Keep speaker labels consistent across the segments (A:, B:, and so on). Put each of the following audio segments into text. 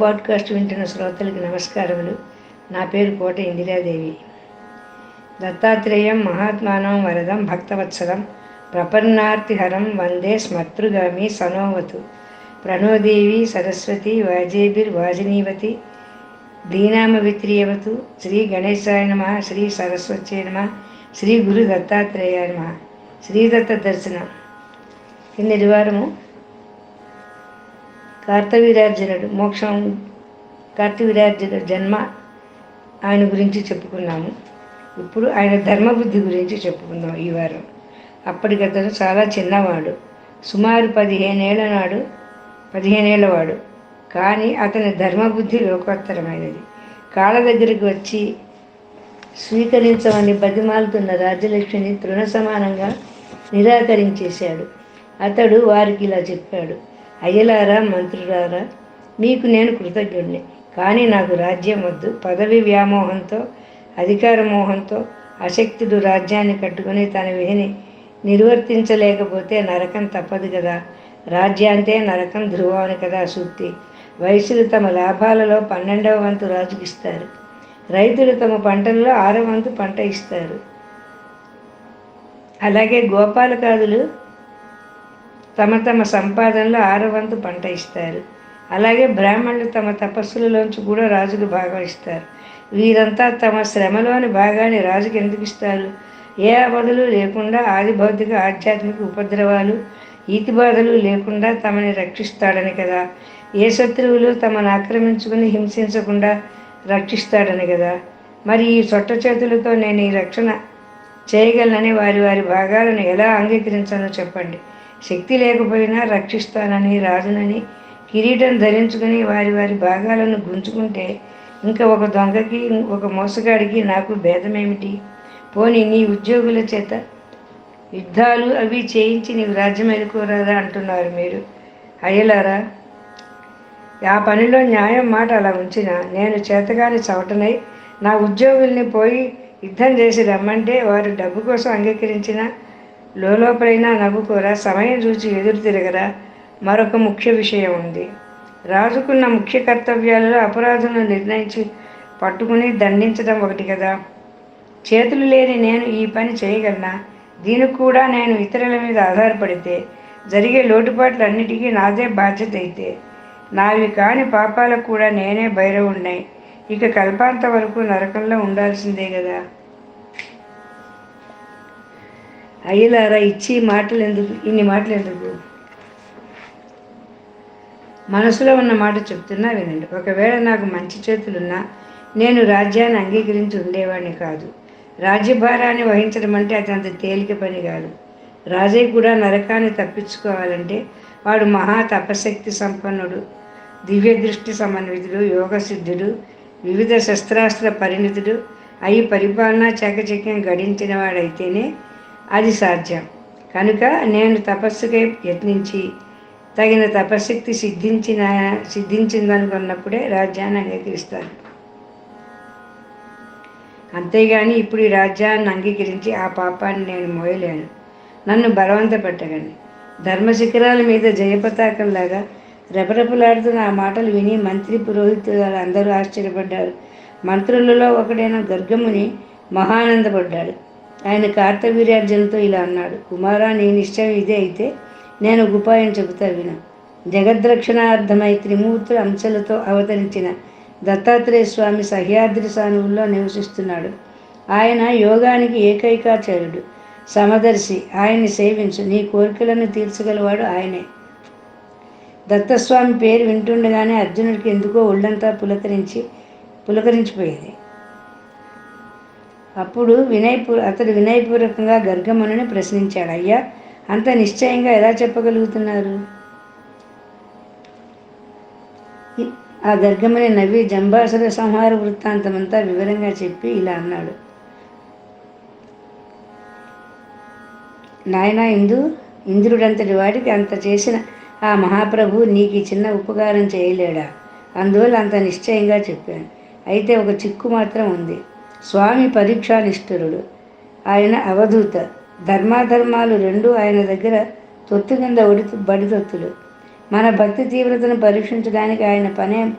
A: Podcast వింటున్న శ్రోతలకు నమస్కారములు. నా పేరు కోట ఇందిరాదేవి. దత్తాత్రేయం మహాత్మానం వరదం భక్తవత్సలం ప్రపన్నార్తిహరం వందే స్మతృగామి సనోవతు. ప్రణోదేవి సరస్వతి వాజేబిర్ వాజనీవతి దీనామవిత్రియవతు. శ్రీ గణేశాయ నమ శ్రీ సరస్వత్యై నమ శ్రీ గురు దత్తాత్రేయ నమ. శ్రీదత్త దర్శనం. కిందటి వారము కార్తవీరార్జునుడు మోక్షం కార్తవీరార్జునుడు జన్మ ఆయన గురించి చెప్పుకున్నాము. ఇప్పుడు ఆయన ధర్మబుద్ధి గురించి చెప్పుకుందాం ఈ వారం. అప్పటికతను చాలా చిన్నవాడు. సుమారు పదిహేనేళ్ళ నాడు పదిహేనేళ్ళవాడు కానీ అతని ధర్మబుద్ధి లోకోత్తరమైనది. కాళ్ళ దగ్గరికి వచ్చి స్వీకరించమని బతిమాలుతున్న రాజ్యలక్ష్మిని తృణ సమానంగా నిరాకరించేశాడు. అతడు వారికి ఇలా చెప్పాడు. అయ్యలారా మంత్రులారా మీకు నేను కృతజ్ఞుడిని కానీ నాకు రాజ్యం వద్దు. పదవి వ్యామోహంతో అధికార మోహంతో అశక్తుడు రాజ్యాన్ని కట్టుకుని తన విధిని నిర్వర్తించలేకపోతే నరకం తప్పదు కదా. రాజ్యాంతే నరకం ధ్రువం కదా సూక్తి. వయసులు తమ లాభాలలో పన్నెండవ వంతు రాజుకి ఇస్తారు. రైతులు తమ పంటల్లో ఆరవ వంతు పంట ఇస్తారు. అలాగే గోపాలకాదులు తమ తమ సంపాదనలో ఆరవంతు పంట ఇస్తారు. అలాగే బ్రాహ్మణులు తమ తపస్సులలోంచి కూడా రాజుకు భాగం ఇస్తారు. వీరంతా తమ శ్రమలోని భాగాన్ని రాజుకి ఎందుకు ఇస్తారు? ఏ అవధులు లేకుండా ఆది భౌతిక ఆధ్యాత్మిక ఉపద్రవాలు ఈతి బాధలు లేకుండా తమని రక్షిస్తాడని కదా? ఏ శత్రువులు తమను ఆక్రమించుకుని హింసించకుండా రక్షిస్తాడని కదా? మరి ఈ చొట్ట చేతులతో నేను ఈ రక్షణ చేయగలనని వారి వారి భాగాలను ఎలా అంగీకరించాలో చెప్పండి. శక్తి లేకపోయినా రక్షిస్తానని రాజునని కిరీటం ధరించుకుని వారి వారి భాగాలను గుంజుకుంటే ఇంకా ఒక దొంగకి ఒక మోసగాడికి నాకు భేదమేమిటి? పోనీ నీ ఉద్యోగుల చేత యుద్ధాలు అవి చేయించి నీవు రాజ్యం ఎదుకోరాదా అంటున్నారు మీరు. అయ్యలారా ఆ పనిలో న్యాయం మాట అలా ఉంచిన నేను చేతగాని చవటనై నా ఉద్యోగుల్ని పోయి యుద్ధం చేసి రమ్మంటే వారు డబ్బు కోసం అంగీకరించిన లోపలైనా నవ్వుకోరా సమయం చూచి ఎదురు తిరగరా మరొక ముఖ్య విషయం ఉంది. రాజుకున్న ముఖ్య కర్తవ్యాలలో అపరాధులను నిర్ణయించి పట్టుకుని దండించడం ఒకటి కదా. చేతులు లేని నేను ఈ పని చేయగలనా? దీనికి కూడా నేను ఇతరుల మీద ఆధారపడితే జరిగే లోటుపాట్లన్నిటికీ నాదే బాధ్యత అయితే. నావి కాని పాపాలకు కూడా నేనే భైరవున్నాయి ఇక కల్పాంత వరకు నరకంలో ఉండాల్సిందే కదా. అయ్యలారా ఇచ్చి మాటలు ఎందుకు ఇన్ని మాటలు ఎందుకు మనసులో ఉన్న మాట చెప్తున్నా వినండి. ఒకవేళ నాకు మంచి చేతులున్నా నేను రాజ్యాన్ని అంగీకరించి ఉండేవాడిని కాదు. రాజ్యభారాన్ని వహించడం అంటే అది అంత తేలిక పని కాదు. రాజయ్య కూడా నరకాన్ని తప్పించుకోవాలంటే వాడు మహా తపశక్తి సంపన్నుడు దివ్య దృష్టి సమన్వితుడు యోగసిద్ధుడు వివిధ శస్త్రాస్త్ర పరిణితుడు అయి పరిపాలన చాకచక్యం గడించిన వాడైతేనే అది సాధ్యం. కనుక నేను తపస్సుకై యత్నించి తగిన తపశక్తి సిద్ధించిన సిద్ధించిందనుకున్నప్పుడే రాజ్యాన్ని అంగీకరిస్తాను. అంతేగాని ఇప్పుడు ఈ రాజ్యాన్ని అంగీకరించి ఆ పాపాన్ని నేను మోయలేను. నన్ను బలవంత పెట్టగండి ధర్మశిఖరాల మీద జయపతాకంలాగా రెపరెపలాడుతున్న ఆ మాటలు విని మంత్రి పురోహితులు అందరూ ఆశ్చర్యపడ్డారు. మంత్రులలో ఒకడైన గర్గముని మహానందపడ్డాడు. ఆయన కార్తవీర్యార్జునతో ఇలా అన్నాడు కుమారా నీ నిశ్చయం ఇదే అయితే నేను ఒక ఉపాయం చెబుతా విన. జగద్రక్షణార్థమై త్రిమూర్తుల అంశాలతో అవతరించిన దత్తాత్రేయ స్వామి సహ్యాద్రి సానువుల్లో నివసిస్తున్నాడు. ఆయన యోగానికి ఏకైకాచార్యుడు. సమదర్శి ఆయన్ని సేవించు. నీ కోరికలను తీర్చగలవాడు ఆయనే. దత్తస్వామి పేరు వింటుండగానే అర్జునుడికి ఎందుకో ఒళ్ళంతా పులకరించి పులకరించిపోయేది. అప్పుడు వినయపూ అతడు వినయపూర్వకంగా గర్గముని ప్రశ్నించాడు. అయ్యా అంత నిశ్చయంగా ఎలా చెప్పగలుగుతున్నారు? ఆ గర్గమ్మని నవ్వి జంబాసుర సంహార వృత్తాంతమంతా వివరంగా చెప్పి ఇలా అన్నాడు. నాయన ఇందు ఇంద్రుడంతటి వాడికి అంత చేసిన ఆ మహాప్రభు నీకు ఈ చిన్న ఉపకారం చేయలేడా? అందువల్ల అంత నిశ్చయంగా చెప్పాను. అయితే ఒక చిక్కు మాత్రం ఉంది. స్వామి పరీక్షానిష్ఠురుడు. ఆయన అవధూత. ధర్మాధర్మాలు రెండు ఆయన దగ్గర తొత్తు కింద ఒడి బడితొత్తులు. మన భక్తి తీవ్రతను పరీక్షించడానికి ఆయన పనే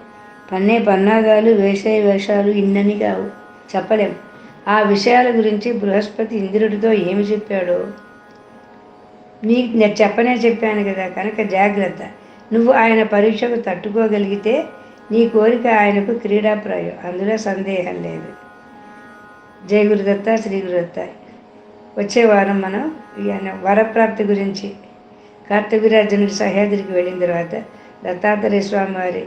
A: పన్నే పన్నాగాలు వేసే వేషాలు ఇన్నని కావు. చెప్పలేం. ఆ విషయాల గురించి బృహస్పతి ఇంద్రుడితో ఏమి చెప్పాడో? నీకు నేను చెప్పనే చెప్పాను కదా కనుక జాగ్రత్త. నువ్వు ఆయన పరీక్షకు తట్టుకోగలిగితే నీ కోరిక ఆయనకు క్రీడాప్రాయం. అందులో సందేహం లేదు. జయ గురుదత్త శ్రీ గురుదత్త వచ్చే వారం మనం ఈయన వరప్రాప్తి గురించి కార్తవీరాజనుడి సహ్యాద్రికి వెళ్ళిన తర్వాత దత్తాత్రేయ స్వామి వారి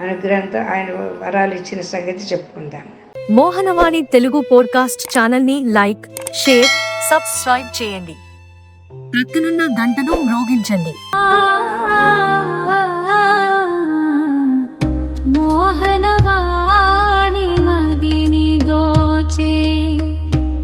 A: అనుగ్రహంతో ఆయన వరాలు ఇచ్చిన సంగతి చెప్పుకుందాం.
B: మోహనవాణి తెలుగు పోడ్కాస్ట్ ఛానల్ని లైక్ షేర్ సబ్స్క్రైబ్ చేయండి. ప్రక్కనున్న గంటను మ్రోగించండి.